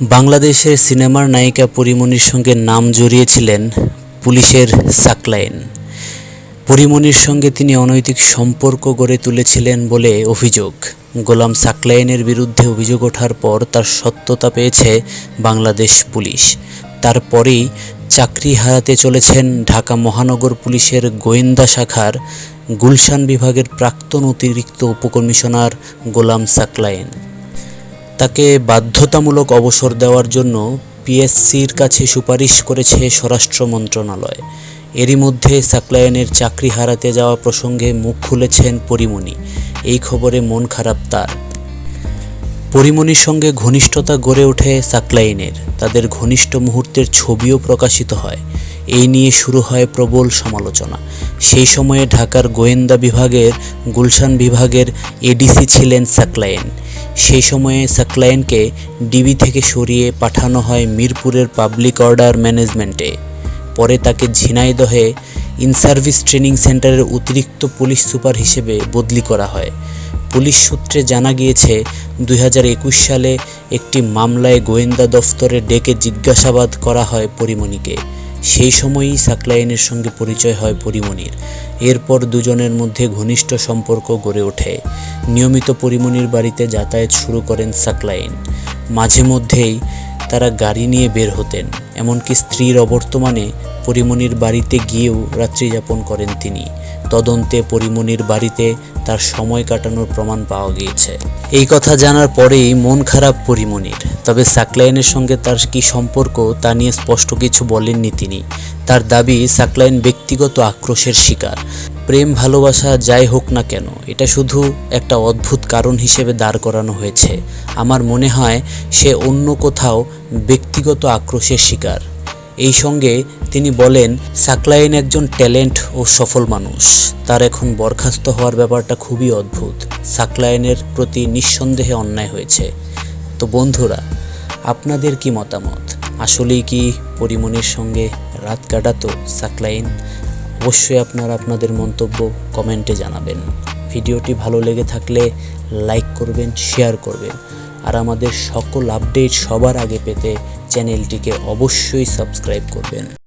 বাংলাদেশের সিনেমার নায়িকা পরিমণির সঙ্গে নাম জড়িয়েছিলেন পুলিশের সাকলাইন। পরিমণির সঙ্গে তিনি অনৈতিক সম্পর্ক গড়ে তুলেছিলেন বলে অভিযোগ। গোলাম সাকলাইনের বিরুদ্ধে অভিযোগ ওঠার পর তার সত্যতা পেয়েছে বাংলাদেশ পুলিশ। তারপরেই চাকরি হারাতে চলেছেন ঢাকা মহানগর পুলিশের গোয়েন্দা শাখার গুলশান বিভাগের প্রাক্তন অতিরিক্ত উপকমিশনার গোলাম সাকলাইন। তাকে বাধ্যতামূলক অবসর দেওয়ার জন্য পিএসসির কাছে সুপারিশ করেছে স্বরাষ্ট্র মন্ত্রণালয়। এরই মধ্যে সাকলায়নের চাকরি হারাতে যাওয়া প্রসঙ্গে মুখ খুলেছেন পরিমণি। এই খবরে মন খারাপ তার। পরিমণির সঙ্গে ঘনিষ্ঠতা গড়ে ওঠে সাকলাইনের তাদের ঘনিষ্ঠ মুহূর্তের ছবিও প্রকাশিত হয়। এই নিয়ে শুরু হয় প্রবল সমালোচনা। সেই সময়ে ঢাকার গোয়েন্দা বিভাগের, গুলশান বিভাগের এডিসি ছিলেন সাকলাইন সেই সময়ে সাকলাইনকে ডিবি থেকে সরিয়ে পাঠানো হয় মিরপুরের পাবলিক অর্ডার ম্যানেজমেন্টে। পরে তাকে ঝিনাইদহে ইন সার্ভিস ট্রেনিং সেন্টারের অতিরিক্ত পুলিশ সুপার হিসেবে বদলি করা হয়। পুলিশ সূত্রে জানা গিয়েছে, দুই হাজার একুশ সালে একটি মামলায় গোয়েন্দা দফতরে ডেকে জিজ্ঞাসাবাদ করা হয় পরিমণিকে। সেই সময়ই সাকলাইনের সঙ্গে পরিচয় হয় পরিমণির। এরপর দুজনের মধ্যে ঘনিষ্ঠ সম্পর্ক গড়ে ওঠে। নিয়মিত পরিমণির বাড়িতে যাতায়াত শুরু করেন সাকলাইন। মাঝে মধ্যেই তারা গাড়ি নিয়ে বের হতেন, এমনকি স্ত্রীর অবর্তমানে পরিমণির বাড়িতে গিয়েও রাত্রিযাপন করেন তিনি। তদন্তে পরিমণির বাড়িতে তার সময় কাটানোর প্রমাণ পাওয়া গিয়েছে। এই কথা জানার পরেই মন খারাপ পরিমণির তবে সাকলাইনের সঙ্গে তার কি সম্পর্ক তা নিয়ে স্পষ্ট কিছু বলেননি তিনি। তার দাবি, সাকলাইন ব্যক্তিগত আক্রোশের শিকার। প্রেম, ভালোবাসা, যাই হোক না কেন, এটা শুধু একটা অদ্ভুত কারণ হিসেবে দাঁড় করানো হয়েছে। আমার মনে হয় সে অন্য কোথাও ব্যক্তিগত আক্রোশের শিকার। এই সঙ্গে তিনি বলেন, সাকলাইন একজন ট্যালেন্ট ও সফল মানুষ। তার এখন বরখাস্ত হওয়ার ব্যাপারটা খুবই অদ্ভুত। সাকলাইনের প্রতি নিঃসন্দেহে অন্যায় হয়েছে। তো বন্ধুরা, আপনাদের কি মতামত? আসলেই কি পরিমণির সঙ্গে রাত কাটাতো সাকলাইন? অবশ্যই আপনারা আপনাদের মন্তব্য কমেন্টে জানাবেন। ভিডিওটি ভালো লেগে থাকলে লাইক করবেন, শেয়ার করবেন। আর আমাদের সকল আপডেট সবার আগে পেতে চ্যানেলটিকে অবশ্যই সাবস্ক্রাইব করবেন।